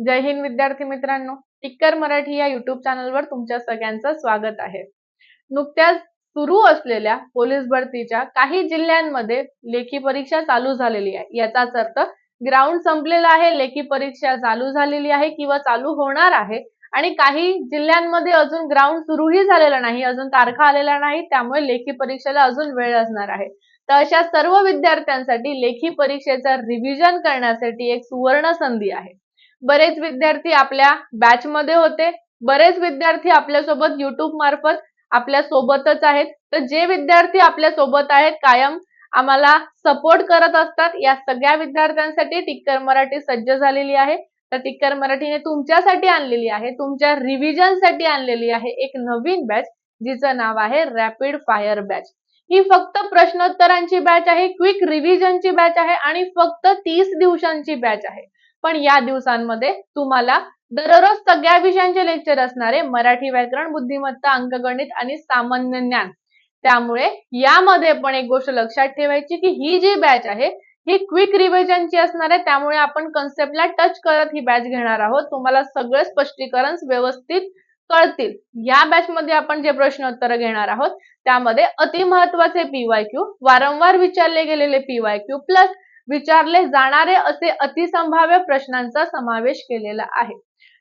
जय हिंद विद्यार्थी मित्रांनो. टिक्कर मराठी या युट्यूब चॅनलवर तुमच्या सगळ्यांचं स्वागत आहे. नुकत्याच सुरू असलेल्या पोलीस भरतीच्या काही जिल्ह्यांमध्ये लेखी परीक्षा चालू झालेली आहे. याचाच अर्थ ग्राउंड संपलेला आहे लेखी परीक्षा चालू झालेली आहे किंवा चालू होणार आहे आणि काही जिल्ह्यांमध्ये अजून ग्राउंड सुरूही झालेला नाही अजून तारखा आलेल्या नाही त्यामुळे लेखी परीक्षेला अजून वेळ असणार आहे. तर अशा सर्व विद्यार्थ्यांसाठी लेखी परीक्षेचा रिव्हिजन करण्यासाठी एक सुवर्ण संधी आहे. बरेच विद्यार्थी आपल्या बॅच मध्ये होते. बरेच विद्यार्थी आपल्यासोबत युट्यूब मार्फत आपल्या सोबतच आहेत. तर जे विद्यार्थी आपल्यासोबत आहेत कायम आम्हाला सपोर्ट करत असतात. या सगळ्या विद्यार्थ्यांसाठी टिक्कर मराठी सज्ज झालेली आहे. तर टिक्कर मराठीने तुमच्यासाठी आणलेली आहे. तुमच्या रिव्हिजनसाठी आणलेली आहे एक नवीन बॅच जिचं नाव आहे रॅपिड फायर बॅच ही फक्त प्रश्नोत्तरांची बॅच आहे क्विक रिव्हिजनची बॅच आहे आणि फक्त तीस दिवसांची बॅच आहे. पण या दिवसांमध्ये तुम्हाला दररोज सगळ्या विषयांचे लेक्चर असणारे मराठी व्याकरण बुद्धिमत्ता अंकगणित आणि सामान्य ज्ञान. त्यामुळे यामध्ये पण एक गोष्ट लक्षात ठेवायची की ही जी बॅच आहे ही क्विक रिव्हिजनची असणार आहे. त्यामुळे आपण कन्सेप्टला टच करत ही बॅच घेणार आहोत. तुम्हाला सगळे स्पष्टीकरण व्यवस्थित कळतील. या बॅच मध्ये आपण जे प्रश्नोत्तर घेणार आहोत त्यामध्ये अतिमहत्वाचे पीवाय क्यू वारंवार विचारले गेलेले पीवाय क्यू प्लस विचारले जाणारे असे अतिसंभाव्य प्रश्नांचा समावेश केलेला आहे.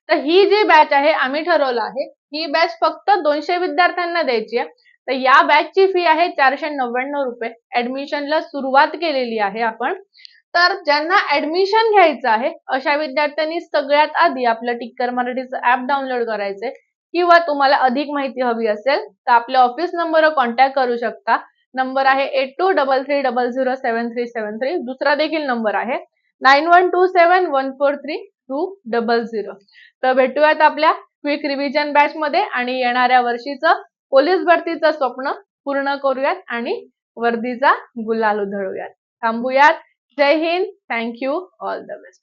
तर ही जी बॅच आहे आम्ही ठरवलं आहे ही बॅच फक्त दोनशे विद्यार्थ्यांना द्यायची आहे. तर या बॅचची फी आहे चारशे नव्याण्णव रुपये. ऍडमिशनला सुरुवात केलेली आहे आपण. तर ज्यांना ऍडमिशन घ्यायचं आहे अशा विद्यार्थ्यांनी सगळ्यात आधी आपलं टिक्कर मराठीचं ऍप डाउनलोड करायचंय. किंवा तुम्हाला अधिक माहिती हवी असेल तर आपल्या ऑफिस नंबरवर कॉन्टॅक्ट करू शकता. नंबर आहे eight two double three double zero seven three seven three. दुसरा देखील नंबर आहे nine one two seven one four three two double zero. तर भेटूयात आपल्या क्विक रिव्हिजन बॅच मध्ये आणि येणाऱ्या वर्षीचं पोलीस भरतीचं स्वप्न पूर्ण करूयात आणि वर्दीचा गुलाल उधळूयात. थांबूयात. जय Hind. Thank you all the best